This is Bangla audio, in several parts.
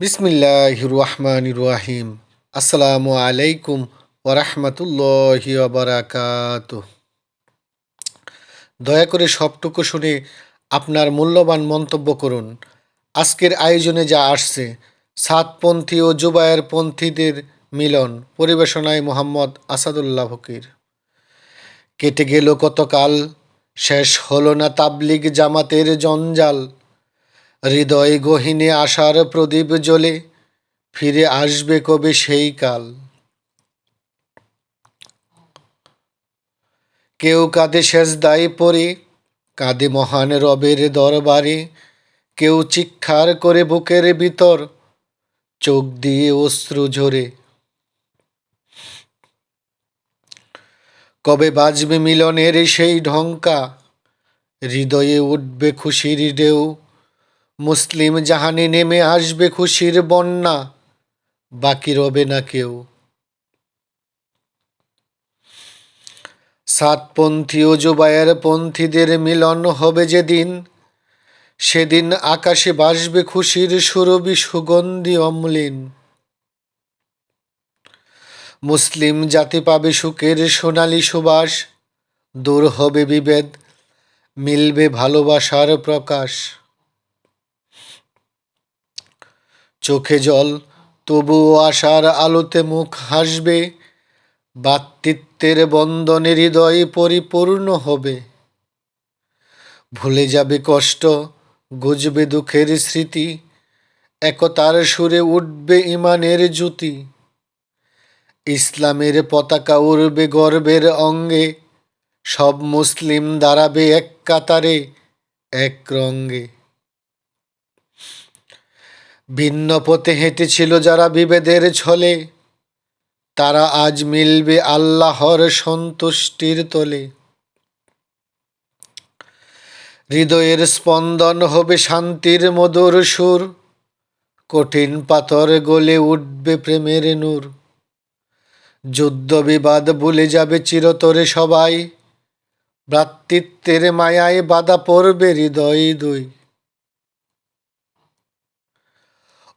বিসমিল্লাহ রহমান রাহিম। আসসালামু আলাইকুম ওরহমতুল্লাহ বারাকাত দয়া করে সবটুকু শুনে আপনার মূল্যবান মন্তব্য করুন। আজকের আয়োজনে যা আসছে, সাতপন্থী ও জুবায়ের পন্থীদের মিলন পরিবেশনায় মোহাম্মদ আসাদুল্লাহ ফকির। কেটে গেল কতকাল, শেষ হলো না তাবলিগ জামাতের জঞ্জাল। হৃদয় গহিনে আশার প্রদীপ জ্বলে, ফিরে আসবে কবে সেই কাল। কেউ কাঁদে শেষ দায় পরে কাঁদে মহান রবের দরবারে, কেউ চিক্ষার করে বুকের ভিতর, চোখ দিয়ে অশ্রু ঝরে। কবে বাজবে মিলনের সেই ঢঙ্কা, হৃদয়ে উঠবে খুশির ঢেউ মুসলিম জাহানে নেমে আসবে খুশির বন্যা, বাকি রবে না কেউ। সাতপন্থী ও জুবায়ের পন্থীদের মিলন হবে যেদিন, সেদিন আকাশে বাসবে খুশির সুরবি সুগন্ধি অম্লিন। মুসলিম জাতি পাবে সুখের সোনালি সুবাস, দূর হবে বিভেদ, মিলবে ভালোবাসার প্রকাশ। চোখে জল, তবুও আশার আলোতে মুখ হাসবে, বাতৃত্বের বন্ধনে হৃদয় পরিপূর্ণ হবে। ভুলে যাবে কষ্ট, গুজবে দুঃখের স্মৃতি, একতার সুরে উঠবে ইমানের জ্যোতি। ইসলামের পতাকা উড়বে গর্বের অঙ্গে, সব মুসলিম দাঁড়াবে এক কাতারে, এক রঙ্গে। ভিন্ন পথে হেঁটেছিল যারা বিভেদের ছলে, তারা আজ মিলবে আল্লাহর সন্তুষ্টির তলে। হৃদয়ের স্পন্দন হবে শান্তির মধুর সুর, কঠিন পাথর গলে উঠবে প্রেমের নূর। যুদ্ধ বিবাদ ভুলে যাবে চিরতরে সবাই, ভ্রাতৃত্বের মায়ায় বাধা পড়বে হৃদয় দুই।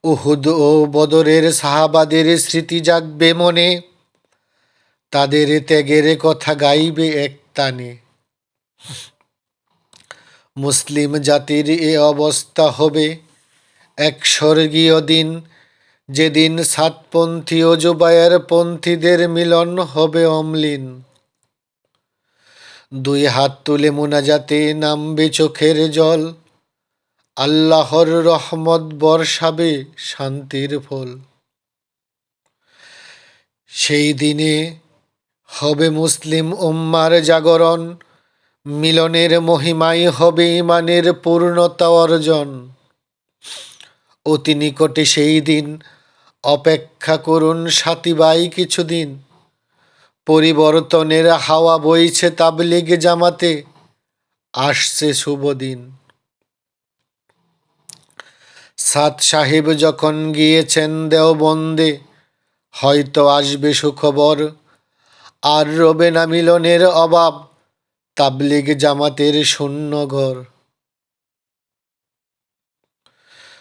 উহুদ ও বদরের সাহাবাদের স্মৃতি জাগবে মনে। তাদের ত্যাগের কথা গাইবে এক তানে মুসলিম জাতির এ অবস্থা হবে এক স্বর্গীয় দিন। যেদিন সাতপন্থী ও জুবায়ের পন্থীদের মিলন হবে অমলিন। দুই হাত তুলে মোনাজাতে নামবে চোখের জল। আল্লাহর রহমত বর্ষাবে শান্তির ফল। সেই দিনে হবে মুসলিম উম্মার জাগরণ, মিলনের মহিমাই হবে ইমানের পূর্ণতা অর্জন। অতি নিকটে সেই দিন, অপেক্ষা করুন সাথীবাই কিছুদিন। পরিবর্তনের হাওয়া বইছে তাবলিগ জামাতে, আসছে শুভ দিন। সাত সাহেব যখন গিয়েছেন দেওবন্দে, হয়তো আসবে সুখবর। আর রবে না মিলনের অভাব, তাবলিগ জামাতের শূন্য ঘর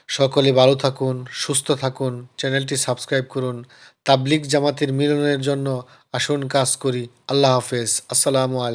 সকলে ভালো থাকুন, সুস্থ থাকুন, চ্যানেলটি সাবস্ক্রাইব করুন। তাবলিগ জামাতের মিলনের জন্য আসুন কাজ করি। আল্লাহ হাফেজ। আসসালামু আলাইকুম।